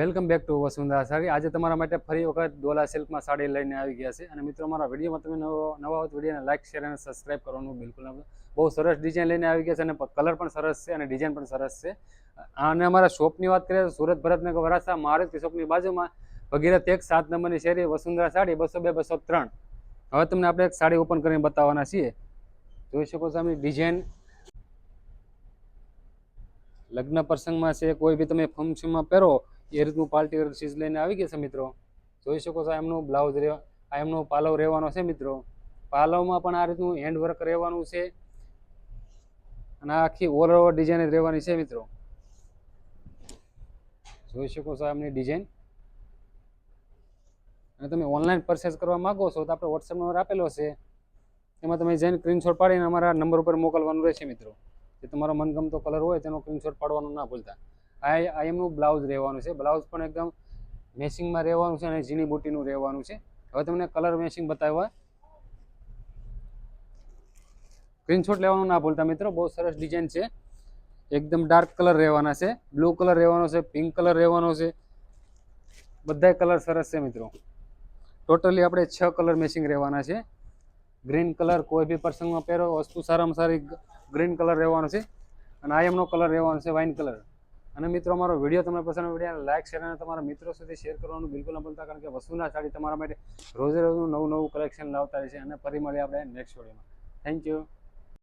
Welcome back to Vasundhara sari આજે તમારા માટે ફરી વખત ડોલા સિલ્કમાં સાડી લઈને આવી ગયા છે. અને મિત્રો, અમારા વિડીયોમાં તમે નવો હોય વિડીયોને લાઇક શેર અને સબસ્ક્રાઇબ કરવાનું બિલકુલ બહુ સરસ ડિઝાઇન લઈને આવી ગયા છે અને કલર પણ સરસ છે અને ડિઝાઇન પણ સરસ છે. અને અમારા શોપની વાત કરીએ તો સુરત ભરતનગર વરાસા મારુતિ શોપની બાજુમાં ભગીરથ એક સાત નંબરની શેરી વસુંધરા સાડી બસો બે, બસો ત્રણ. હવે તમને આપણે એક સાડી ઓપન કરીને બતાવવાના છીએ. જોઈ શકો છો અમે ડિઝાઇન. લગ્ન પ્રસંગમાં છે, કોઈ બી તમે ફંક્શનમાં પહેરો એ રીતનું પાર્ટી વેર લઈને આવી ગયા છે મિત્રો. જોઈ શકો છો એમનો બ્લાઉઝ રહેવા એમનો પાલવ રહેવાનો છે મિત્રો. પાલવમાં પણ આ રીતનું હેન્ડવર્ક રહેવાનું છે. અને આખી ઓલ ઓવર ડિઝાઇન રહેવાની છે મિત્રો. જોઈ શકો છો એમની ડિઝાઇન અને તમે ઓનલાઈન પરચેસ કરવા માગો છો તો આપણે વોટ્સએપ નંબર આપેલો છે. એમાં તમે જઈને સ્ક્રીનશોટ પાડીને અમારા નંબર ઉપર મોકલવાનું રહેશે મિત્રો. જે તમારો મનગમતો કલર હોય તેનો સ્ક્રીનશોટ પાડવાનું ના ભૂલતા. આ એમનું બ્લાઉઝ રહેવાનું છે. બ્લાઉઝ પણ એકદમ મેસિંગમાં રહેવાનું છે અને ઝીણી બુટીનું રહેવાનું છે. હવે તમને કલર મેસિંગ બતાવવા સ્ક્રીનશોટ લેવાનું ના ભૂલતા મિત્રો, બહુ સરસ ડિઝાઇન છે. એકદમ ડાર્ક કલર રહેવાના છે. બ્લુ કલર રહેવાનો છે પિંક કલર રહેવાનો છે. બધા કલર સરસ છે મિત્રો. ટોટલી આપણે છ કલર મેચિંગ રહેવાના છે. ગ્રીન કલર કોઈ બી પ્રસંગમાં પહેરો, વસ્તુ સારામાં સારી ગ્રીન કલર રહેવાનો છે. અને આ એમનો કલર રહેવાનો છે વાઇન કલર અને મિત્રો, અમારો વીડિયો તમને પસંદ વીડિયો લાઈક શેર અને તમારા મિત્રો સુધી શેર કરવાનું બિલકુલ ન ભૂલતા, કારણ કે વસ્તુના સાડી તમારા માટે રોજે રોજનું નવું નવું કલેક્શન લાવતા રહેશે અને ફરી મળીએ આપણે નેક્સ્ટ વિડીયોમાં થેન્ક યુ